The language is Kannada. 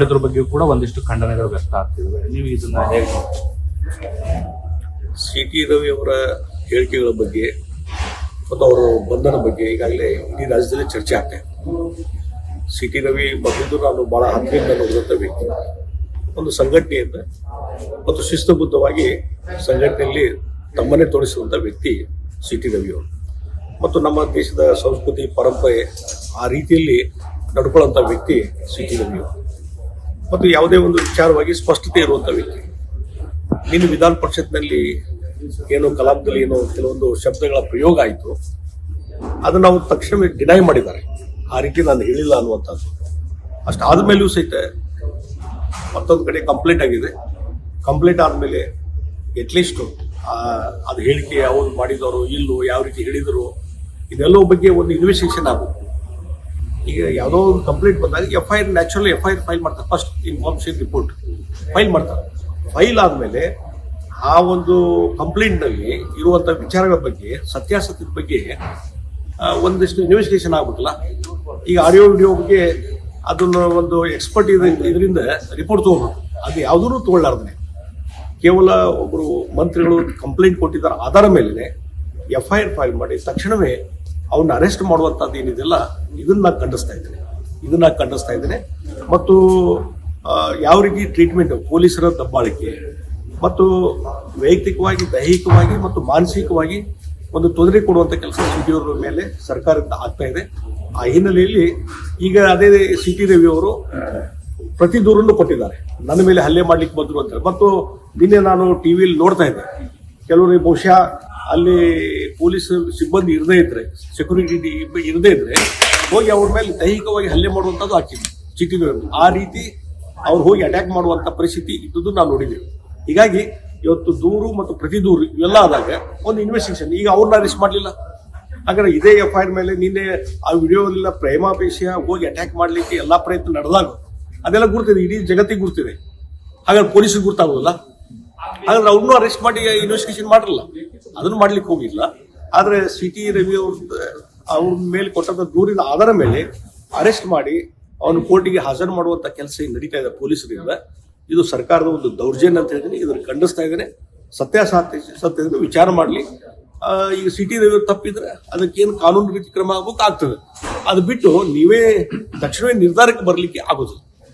ಮಾಡಿದ್ರ ಬಗ್ಗೆ ಕೂಡ ಒಂದಿಷ್ಟು ಖಂಡನೆಗಳು ವ್ಯಕ್ತ ಆಗ್ತಿವೆ. ನೀವು ಇದನ್ನ ಹೇಗೆ? ಸಿ ಟಿ ರವಿ ಅವರ ಹೇಳಿಕೆಗಳ ಬಗ್ಗೆ ಮತ್ತು ಅವರ ಬಂಧನ ಬಗ್ಗೆ ಈಗಾಗಲೇ ಇಡೀ ರಾಜ್ಯದಲ್ಲಿ ಚರ್ಚೆ ಆಗ್ತಾ ಇದೆ. ಸಿ ಟಿ ರವಿ ಬಂದಿದ್ದು ನಾನು ಬಹಳ ಹತ್ತಿರದಿಂದ ನೋಡಿದಂಥ ವ್ಯಕ್ತಿ. ಒಂದು ಸಂಘಟನೆಯಿಂದ ಮತ್ತು ಶಿಸ್ತುಬದ್ಧವಾಗಿ ಸಂಘಟನೆಯಲ್ಲಿ ತಮ್ಮನ್ನೇ ತೋರಿಸುವಂಥ ವ್ಯಕ್ತಿ ಸಿ ಟಿ ರವಿ ಅವರು. ಮತ್ತು ನಮ್ಮ ದೇಶದ ಸಂಸ್ಕೃತಿ, ಪರಂಪರೆ ಆ ರೀತಿಯಲ್ಲಿ ನಡ್ಕೊಳ್ಳುವಂಥ ವ್ಯಕ್ತಿ ಸಿ ಟಿ ರವಿ ಅವರು. ಮತ್ತು ಯಾವುದೇ ಒಂದು ವಿಚಾರವಾಗಿ ಸ್ಪಷ್ಟತೆ ಇರುವಂಥ ವ್ಯಕ್ತಿ. ನಿನ್ನ ವಿಧಾನ ಪರಿಷತ್ನಲ್ಲಿ ಏನು ಕಲಾಪದಲ್ಲಿ ಏನೋ ಕೆಲವೊಂದು ಶಬ್ದಗಳ ಪ್ರಯೋಗ ಆಯಿತು. ಅದನ್ನು ಅವರು ತಕ್ಷಣ ಡಿನೈ ಮಾಡಿದ್ದಾರೆ. ಆ ರೀತಿ ನಾನು ಹೇಳಿಲ್ಲ ಅನ್ನುವಂಥದ್ದು. ಅಷ್ಟು ಆದಮೇಲೂ ಸಹಿತ ಮತ್ತೊಂದು ಕಡೆ ಕಂಪ್ಲೇಂಟ್ ಆಗಿದೆ. ಕಂಪ್ಲೇಂಟ್ ಆದಮೇಲೆ ಎಟ್ಲೀಸ್ಟು ಅದು ಹೇಳಿಕೆ ಅವರು ಮಾಡಿದವರು ಇಲ್ಲೋ, ಯಾವ ರೀತಿ ಹೇಳಿದರು, ಇದೆಲ್ಲೋ ಬಗ್ಗೆ ಒಂದು ಇನ್ವೆಸ್ಟಿಗೇಷನ್ ಆಗಬೇಕು ಈಗ ಯಾವುದೋ ಒಂದು ಕಂಪ್ಲೇಂಟ್ ಬಂದಾಗ F I R natural F I R file ಮಾಡ್ತಾರೆ. ಫಸ್ಟ್ ಇನ್ಫಾರ್ಮೇಷನ್ ರಿಪೋರ್ಟ್ ಫೈಲ್ ಮಾಡ್ತಾರೆ. ಫೈಲ್ ಆದಮೇಲೆ ಆ ಒಂದು ಕಂಪ್ಲೇಂಟ್ನಲ್ಲಿ ಇರುವಂಥ ವಿಚಾರಗಳ ಬಗ್ಗೆ, ಸತ್ಯಾಸತ್ಯದ ಬಗ್ಗೆ ಒಂದಿಷ್ಟು ಇನ್ವೆಸ್ಟಿಗೇಷನ್ ಆಗ್ಬೇಕಲ್ಲ. ಈಗ ಆಡಿಯೋ ವಿಡಿಯೋ ಬಗ್ಗೆ ಅದನ್ನು ಒಂದು ಎಕ್ಸ್ಪರ್ಟ್ ಇದರಿಂದ ರಿಪೋರ್ಟ್ ತೊಗೋಬೇಕು. ಅದು ಯಾವುದೂ ತೊಗೊಳ್ಳಾರ್ದೇ ಕೇವಲ ಒಬ್ಬರು ಮಂತ್ರಿಗಳು ಕಂಪ್ಲೇಂಟ್ ಕೊಟ್ಟಿದ್ದಾರೆ. ಆಧಾರ ಮೇಲೆ ಎಫ್ ಐ ಆರ್ ಫೈಲ್ ಮಾಡಿ ತಕ್ಷಣವೇ ಅವನ್ನ ಅರೆಸ್ಟ್ ಮಾಡುವಂಥದ್ದು ಏನಿದೆಯಲ್ಲ, ಇದನ್ನ ನಾನು ಖಂಡಿಸ್ತಾ ಇದ್ದೇನೆ. ಇದನ್ನ ನಾನು ಖಂಡಿಸ್ತಾ ಇದ್ದೇನೆ. ಮತ್ತು ಯಾವ ರೀತಿ ಟ್ರೀಟ್ಮೆಂಟ್ ಪೊಲೀಸರ ದಬ್ಬಾಳಿಕೆ, ಮತ್ತು ವೈಯಕ್ತಿಕವಾಗಿ, ದೈಹಿಕವಾಗಿ ಮತ್ತು ಮಾನಸಿಕವಾಗಿ ಒಂದು ತೊಂದರೆ ಕೊಡುವಂಥ ಕೆಲಸ ಸಿಟಿಯವರ ಮೇಲೆ ಸರ್ಕಾರದಿಂದ ಆಗ್ತಾ ಇದೆ. ಆ ಹಿನ್ನೆಲೆಯಲ್ಲಿ ಈಗ ಅದೇ ಸಿ ಟಿ ರವಿ ಅವರು ಪ್ರತಿ ದೂರನ್ನು ಕೊಟ್ಟಿದ್ದಾರೆ. ನನ್ನ ಮೇಲೆ ಹಲ್ಲೆ ಮಾಡ್ಲಿಕ್ಕೆ ಬಂದರು ಅಂತ ಮತ್ತು ನಿನ್ನೆ ನಾನು ಟಿವಿಯಲ್ಲಿ ನೋಡ್ತಾ ಇದ್ದೆ. ಕೆಲವರು ಬಹುಶಃ ಅಲ್ಲಿ ಪೊಲೀಸ್ ಸಿಬ್ಬಂದಿ ಇರದೇ ಇದ್ರೆ ಸೆಕ್ಯೂರಿಟಿ ಇರದೇ ಇದ್ರೆ, ಹೋಗಿ ಅವ್ರ ಮೇಲೆ ದೈಹಿಕವಾಗಿ ಹಲ್ಲೆ ಮಾಡುವಂಥದ್ದು ಆಗ್ತಿದೆ ಚಿಟ್ಟಿದವರು ಆ ರೀತಿ ಅವ್ರು ಹೋಗಿ ಅಟ್ಯಾಕ್ ಮಾಡುವಂಥ ಪರಿಸ್ಥಿತಿ ಇದ್ದದ್ದು ನಾವು ನೋಡಿದ್ದೇವೆ ಹೀಗಾಗಿ ಇವತ್ತು ದೂರು ಮತ್ತು ಪ್ರತಿ ದೂರು ಇವೆಲ್ಲ ಆದಾಗ ಒಂದು ಇನ್ವೆಸ್ಟಿಗೇಷನ್ ಈಗ ಅವ್ರನ್ನ ರಿಸ್ಕ್ ಮಾಡಲಿಲ್ಲ. ಹಾಗಾದ್ರೆ ಇದೇ ಎಫ್ ಐ ಆರ್ ಮೇಲೆ ನಿನ್ನೆ ಆ ವಿಡಿಯೋದೆಲ್ಲ ಪ್ರೇಮಾಪೇಕ್ಷ ಹೋಗಿ ಅಟ್ಯಾಕ್ ಮಾಡಲಿಕ್ಕೆ ಎಲ್ಲ ಪ್ರಯತ್ನ ನಡೆದಾಗ ಅದೆಲ್ಲ ಗುರ್ತಿದೆ. ಇಡೀ ಜಗತ್ತಿಗೆ ಗುರ್ತಿದೆ. ಹಾಗಾದ್ರೆ ಪೊಲೀಸಿಗೆ ಗುರ್ತಾಗೋದಿಲ್ಲ ಹಾಗಾದ್ರೆ ಅವ್ರನ್ನೂ ಅರೆಸ್ಟ್ ಮಾಡಿ ಇನ್ವೆಸ್ಟಿಗೇಷನ್ ಮಾಡಿರಲ್ಲ. ಅದನ್ನು ಮಾಡ್ಲಿಕ್ಕೆ ಹೋಗಿಲ್ಲ. ಆದ್ರೆ ಸಿಟಿ ರವಿ ಅವ್ರ ಅವ್ರ ಮೇಲೆ ಕೊಟ್ಟಂತ ದೂರಿನ ಆಧಾರ ಮೇಲೆ ಅರೆಸ್ಟ್ ಮಾಡಿ ಅವನು ಕೋರ್ಟಿಗೆ ಹಾಜರು ಮಾಡುವಂತ ಕೆಲಸ ನಡೀತಾ ಇದೆ ಪೊಲೀಸರಿಂದ. ಇದು ಸರ್ಕಾರದ ಒಂದು ದೌರ್ಜನ್ಯ ಅಂತ ಹೇಳಿದ್ರೆ ಇದನ್ನು ಖಂಡಿಸ್ತಾ ಇದ್ದೇನೆ. ಸತ್ಯಾಸತ್ಯ, ಸತ್ಯದಿಂದ ವಿಚಾರ ಮಾಡಲಿ. ಈಗ ಸಿಟಿ ರವಿ ತಪ್ಪಿದ್ರೆ ಅದಕ್ಕೇನು ಕಾನೂನು ರೀತಿ ಕ್ರಮ ಆಗ್ಬೇಕು ಆಗ್ತದೆ ಅದು ಬಿಟ್ಟು ನೀವೇ ತಕ್ಷಣವೇ ನಿರ್ಧಾರಕ್ಕೆ ಬರಲಿಕ್ಕೆ ಆಗೋದಿಲ್ಲ.